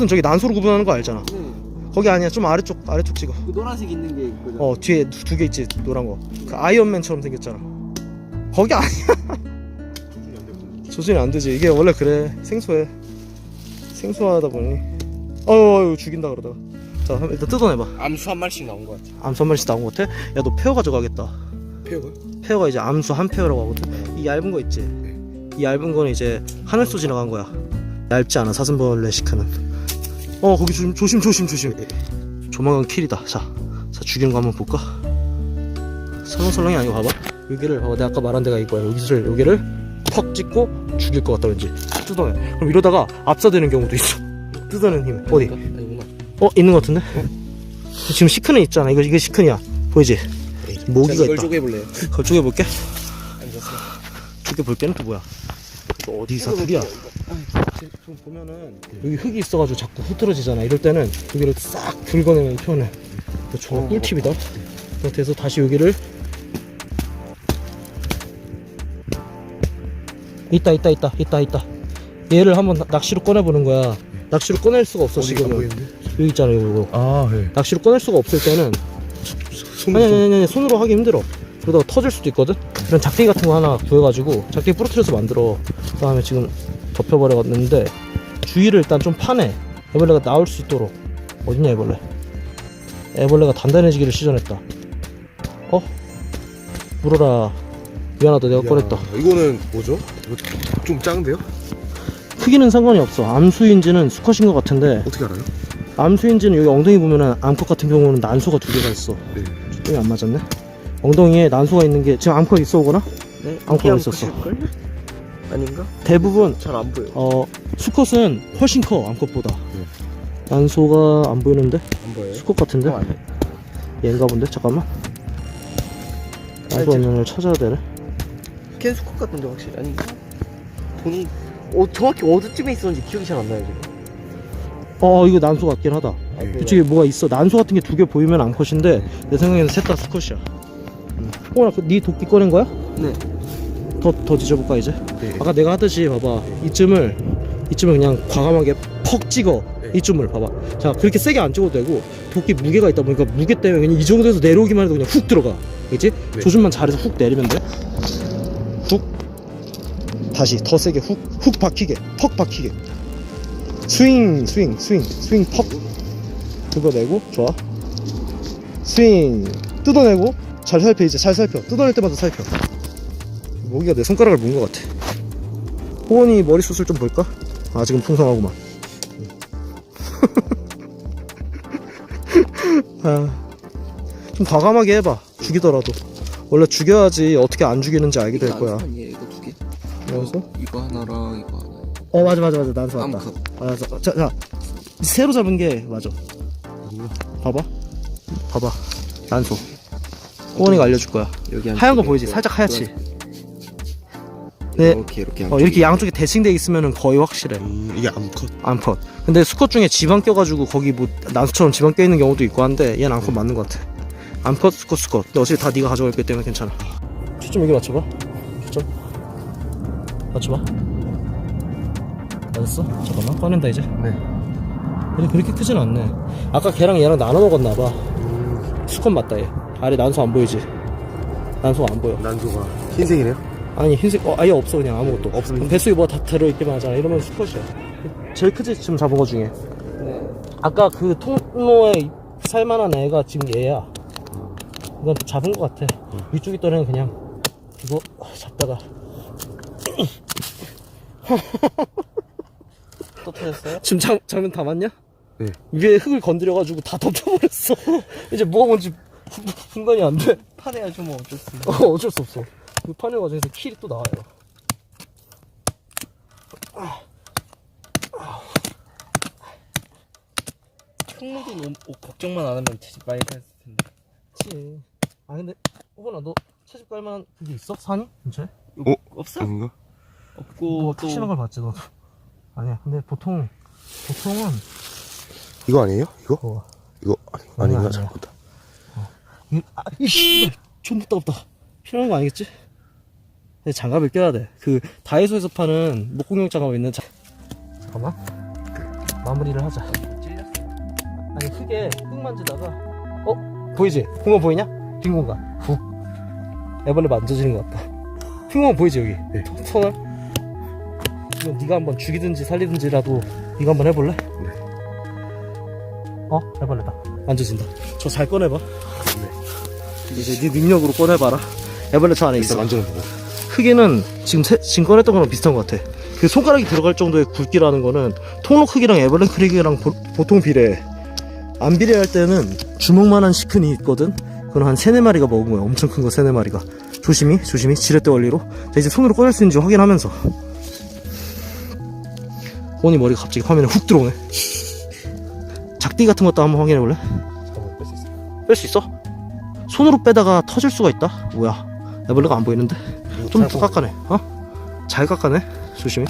수컷은 저기 난소로 구분하는 거 알잖아. 네. 거기 아니야. 좀 아래쪽 아래쪽 찍어. 그 노란색 있는 게 있거든. 어 뒤에 두 개 있지 노란 거. 그 아이언맨처럼 생겼잖아. 거기 아니야. 조준이 안 되지. 이게 원래 그래. 생소해. 생소하다 보니. 어유 죽인다 그러다가. 자 한번 일단 뜯어내봐. 암수 한 마리씩 나온 것 같아. 암수 한 마리씩 나온 것 같아? 야 너 페어 가져가겠다. 페어가? 페어가 이제 암수 한 페어라고 하거든. 이 얇은 거 있지. 이 얇은 거는 이제 하늘소 지나간 거야. 얇지 않아 사슴벌레 시크는. 어 거기 조심 조심 조심 조심. 조만간 킬이다. 자, 자 죽이는 거 한번 볼까? 설렁설렁이 아니고 봐봐. 여기를 봐봐. 내가 아까 말한 데가 이거야. 여기를 여기를 퍽 찍고 죽일 것 같다 왠지. 뜯어내. 그럼 이러다가 압사되는 경우도 있어. 뜯어내는 힘. 어디? 아니구나. 어 있는 것 같은데? 지금 시크는 있잖아. 이거 이거 시크냐? 보이지? 모기가 이걸 있다. 쪼개볼래요? 그걸 쪼개볼게. 앉았어. 쪼개볼게는 또 뭐야? 이거 어디 사투리야? 좀 보면은 여기 흙이 있어가지고 자꾸 흐트러지잖아. 이럴 때는 여기를 싹 긁어내면 편해. 정말 꿀팁이다. 해서 다시 여기를 있다 있다 있다 있다 있다. 얘를 한번 나- 낚시로 꺼내보는 거야. 낚시로 꺼낼 수가 없어 어디가 안 지금은. 보이는데? 여기 있잖아 이거. 아, 네. 낚시로 꺼낼 수가 없을 때는 손, 아니, 아니, 아니, 아니, 손으로 하기 힘들어. 그러다가 터질 수도 있거든? 그런 작대기 같은 거 하나 구해가지고, 작대기 부러뜨려서 만들어. 그 다음에 지금 덮여버려갔는데, 주위를 일단 좀 파내. 애벌레가 나올 수 있도록. 어딨냐, 애벌레? 애벌레가 단단해지기를 시전했다. 어? 물어라. 미안하다, 내가 꺼냈다. 이거는 뭐죠? 이거 좀 작은데요? 크기는 상관이 없어. 암수인지는 수컷인 것 같은데, 어떻게 알아요? 암수인지는 여기 엉덩이 보면은 암컷 같은 경우는 난소가 두 개가 있어. 네. 초점이 안 맞았네. 엉덩이에 난소가 있는 게 지금 암컷 있어 오거나? 네. 안고 있었어. 아닌가? 대부분 잘 안 보여. 어 수컷은 훨씬 커 암컷보다. 네. 난소가 안 보이는데? 안 보여요? 수컷 같은데? 어, 아니야. 얘인가 본데? 잠깐만. 난소 있는 애를 찾아야 되네. 캔 수컷 같은데 확실히 아닌가? 돈이 어, 정확히 어디쯤에 있었는지 기억이 잘 안 나요 지금. 어 이거 난소 같긴 하다. 네. 이쪽에 뭐가 있어. 난소 같은 게 두 개 보이면 암컷인데 내 생각에는 셋 다 수컷이야. 호나 그 네 도끼 꺼낸 거야? 네. 더 더 뒤져볼까 이제? 네. 아까 내가 하듯이 봐봐. 이쯤을 이쯤을 그냥 과감하게 퍽 찍어. 네. 이쯤을 봐봐. 자 그렇게 세게 안 찍어도 되고 도끼 무게가 있다 보니까 무게 때문에 그냥 이 정도에서 내려오기만 해도 그냥 훅 들어가. 그치? 네. 조준만 잘해서 훅 내리면 돼훅. 다시 더 세게 훅. 훅 박히게. 퍽 박히게. 스윙 스윙 스윙 스윙 퍽. 뜯어내고 좋아. 스윙. 뜯어내고. 잘 살펴 이제 잘 살펴. 뜯어낼 때마다 살펴 모기가 내 손가락을 문것 같아. 호원이 머리숱을 좀 볼까? 아 지금 풍성하구만. 아, 좀 과감하게 해봐. 죽이더라도. 원래 죽여야지 어떻게 안 죽이는지 알게 될 거야. 이거 두 개. 그래서? 이거 하나랑 이거 하나. 어 맞아 맞아 맞아. 난소 왔다. 암컷. 맞아. 자, 자 새로 잡은 게 맞아. 봐봐. 봐봐. 난소. 호원이가 알려줄 거야. 여기 하얀 거 보이지? 살짝 하얗지? 네. 이렇게 이렇게. 어, 이렇게 양쪽에 대칭돼 있으면 거의 확실해 음, 이게 암컷. 암컷. 근데 수컷 중에 지방 껴가지고 거기 뭐 난수처럼 지방 껴 있는 경우도 있고 한데 얘는 암컷 맞는 것 같아. 암컷, 수컷, 수컷. 근데 어차피 다 네가 가져갈 거기 때문에 괜찮아. 초점 여기 맞춰봐. 초점. 맞춰봐. 맞았어? 잠깐만 꺼낸다 이제. 네. 근데 그렇게 크진 않네. 아까 걔랑 얘랑 나눠 먹었나 봐. 음, 수컷 맞다 얘. 아래 난소 안 보이지? 난소가 안 보여. 난소가 흰색이네요? 아니 흰색 어, 아예 없어 그냥 아무것도. 없습니다. 뱃속에 뭐가 다 들어있기만 하잖아. 이러면 수컷이야. 제일 크지 지금 잡은 거 중에. 네. 아까 그 통로에 살만한 애가 지금 얘야. 이건 잡은 것 같아. 위쪽에 있던 애는 그냥 이거 잡다가 또 터졌어요? 지금 장, 장면 다 맞냐? 네. 위에 흙을 건드려가지고 다 덮여버렸어. 이제 뭐가 뭔지 분- 분간이 안 돼. 파내야죠 뭐 어쩔 수 없어. 어, 어쩔 수 없어. 그 파낼 과정에서 킬이 또 나와요. 너무 어, 걱정만 안 하면 되게 많이 탔을 텐데. 그치. 아 근데 호건아 너 채집 갈만한 그게 있어? 산이? 근처에? 어? 없어? 아닌가? 없고 뭐또 탁신한 걸 봤지 너도. 아니야. 근데 보통 보통은 이거 아니에요? 이거? 어, 이거 아니, 아닌가? 잘못다. 이- 아, 이씨, 존나 따갑다. 필요한 거 아니겠지? 근데 장갑을 껴야 돼. 그 다이소에서 파는 목공용 장갑 있는 자... 잠깐만. 마무리를 하자. 찔렸어. 아니 흙에 흙 만지다가 어 보이지? 공간 보이냐? 빈 공간. 후. 애벌레 만져지는 것 같다. 빈 공간 보이지 여기? 네. 터- 터널. 이거 네가 한번 죽이든지 살리든지라도 네가 한번 해볼래? 네. 어 애벌레다. 만져진다. 저 잘 꺼내봐. 이제 네 능력으로 꺼내봐라. 애벌레 저 안에 있어. 일단 만져보고. 크기는 지금 세- 지금 꺼냈던 거랑 비슷한 것 같아. 그 손가락이 들어갈 정도의 굵기라는 거는 통로 크기랑 에버랜 크기랑 보, 통 비례해. 안 비례할 때는 주먹만한 시큰이 있거든. 그건 한 세네 마리가 먹은 거야. 엄청 큰 거 세네 마리가. 조심히 조심히 지렛대 원리로. 자 이제 손으로 꺼낼 수 있는지 확인하면서. 호니 머리가 갑자기 화면에 훅 들어오네. 작디 같은 것도 한번 확인해 볼래? 뺄 수 있어? 손으로 빼다가 터질 수가 있다. 뭐야? 애벌레가 안 보이는데? 좀 더 깎아내. 어? 잘 깎아내. 조심히.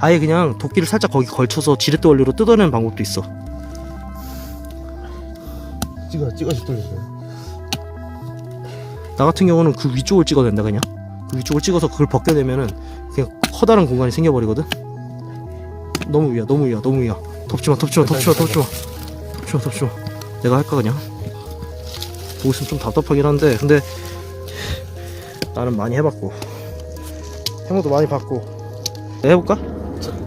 아예 그냥 도끼를 살짝 거기 걸쳐서 지렛대 원리로 뜯어내는 방법도 있어. 찍어 찍어서 돌렸어요. 나 같은 경우는 그 위쪽을 찍어야 된다 그냥. 그 위쪽을 찍어서 그걸 벗겨내면은 그냥 커다란 공간이 생겨버리거든. 너무 위야, 너무 위야, 너무 위야. 덮지마, 덮지마, 덮지마, 덮지마, 덮지마, 덮지마. 내가 할까 그냥. 보고 있으면 좀 답답하긴 한데, 근데 나는 많이 해봤고, 해모도 많이 봤고. 내가 해볼까?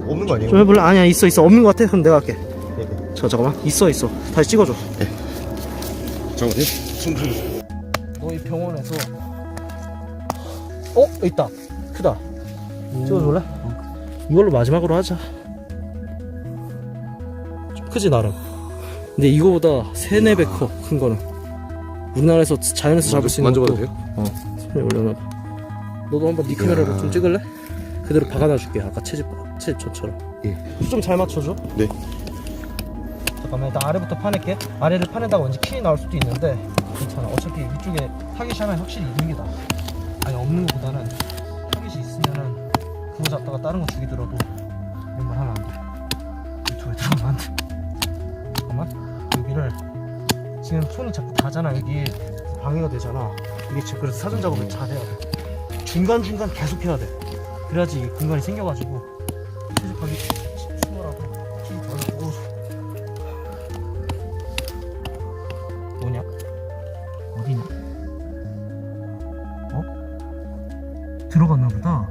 없는 거 아니에요? 좀 해볼래? 아니야, 있어, 있어. 없는 것 같아. 그럼 내가 할게. 네, 네. 저 잠깐만, 있어, 있어. 다시 찍어줘. 잠깐만요. 손 풀. 너희 병원에서 어 있다 크다 찍어줄래? 이걸로 마지막으로 하자 좀 크지 나름 근데 이거보다 세네 배커 큰 거는 우리나라에서 자연에서 잡을 수 있는 만져봐도 것도- 돼요? 어. 손에 올려놔봐 너도 한번 네 카메라로 좀 찍을래? 그대로 박아놔줄게 아까 채집 채집처럼. 예. 좀 잘 맞춰줘? 네. 잠깐만 일단 아래부터 파낼게. 아래를 파내다가 왠지 키 나올 수도 있는데 괜찮아. 어차피 위쪽에 타깃이 하나 확실히 있는 게 나아 아니 없는 것보다는 타깃이 있으면은 그거 잡다가 다른 거 죽이더라도 이런 말 하면 안돼. 유튜브에 들어가면 안돼. 잠깐만. 여기를 지금 손이 자꾸 닿잖아 여기 방해가 되잖아 이게 지금 그래서 사전 작업을 잘 해야 돼 중간중간 계속 해야 돼 그래야지 공간이 생겨가지고 채집하기 수월하고 키 덜고 뭐냐? 어디냐? 어? 들어갔나 보다.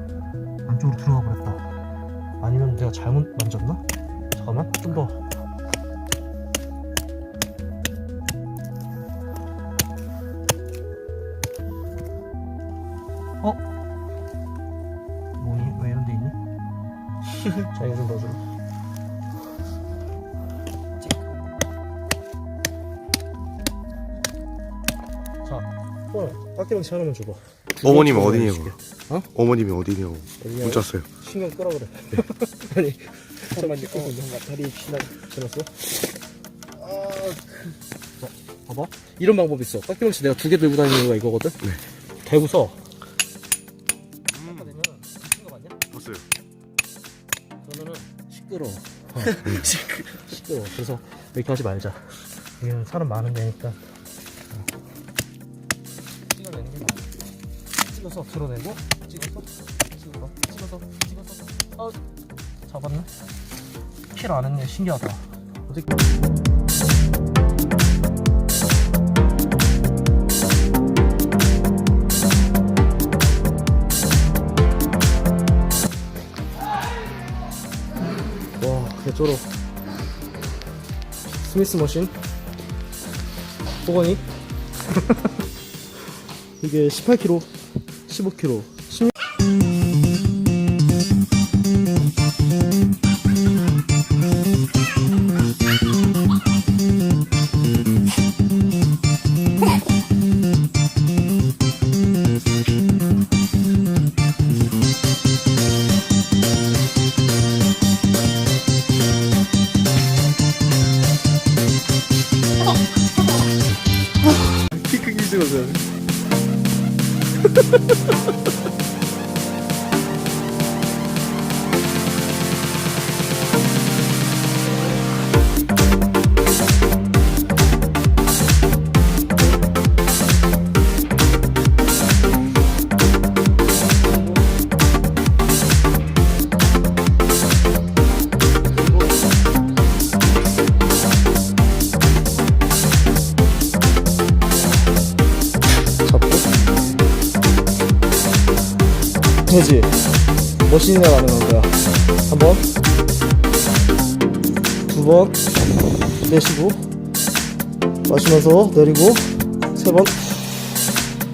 안쪽으로 들어가 버렸다. 아니면 내가 잘못 만졌나? 잠깐만, 좀 더. 어? 뭐니? 왜 이런 데 있니? 자, 이거 좀 넣어줘. 자, 오늘 깎이방치 하나만 줘봐. 어머님 어디냐고. 어? 어머님이 어디냐고. 어디냐고? 문자 왔어요. 신경 끄라 그래. 아니, 잠깐만, 어, 형 다리 지나, 지났어? 아, 그... 어, 봐봐. 이런 방법 있어. 깎이방치 내가 두 개 들고 다니는 이유가 이거거든? 네. 대고서. 시끄러워. 어, 시끄. 그래서 이렇게 하지 말자. 여기는 사람 많은 데니까. 어. 찍어내는 게 나아. 찍어서 드러내고, 찍어서, 찍어서, 찍어서, 찍어서. 어, 잡았네? 킬 안 했네. 신기하다. 와, 개쩔어. 스미스 머신. 호건이. 이게 18kg, 15kg, 되지. 머신이나 가능한 거야 한번? 두 번? 내쉬고. 마시면서 내리고. 세 번?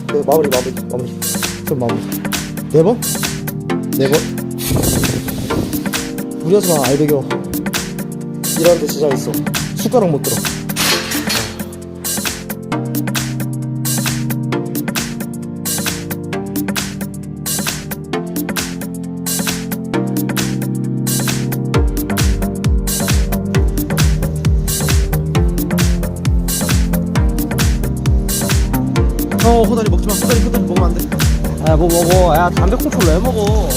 네, 마무리 마무리 마무리. 그럼 마무리. 네 번? 네 번? 무리하지 마 알배겨 일하는데 지장 있어. 숟가락 못 들어 어 호다리 먹지 마. 호다리 호다리 먹으면 안돼. 아뭐 먹어. 야 담배 콩초를 왜 먹어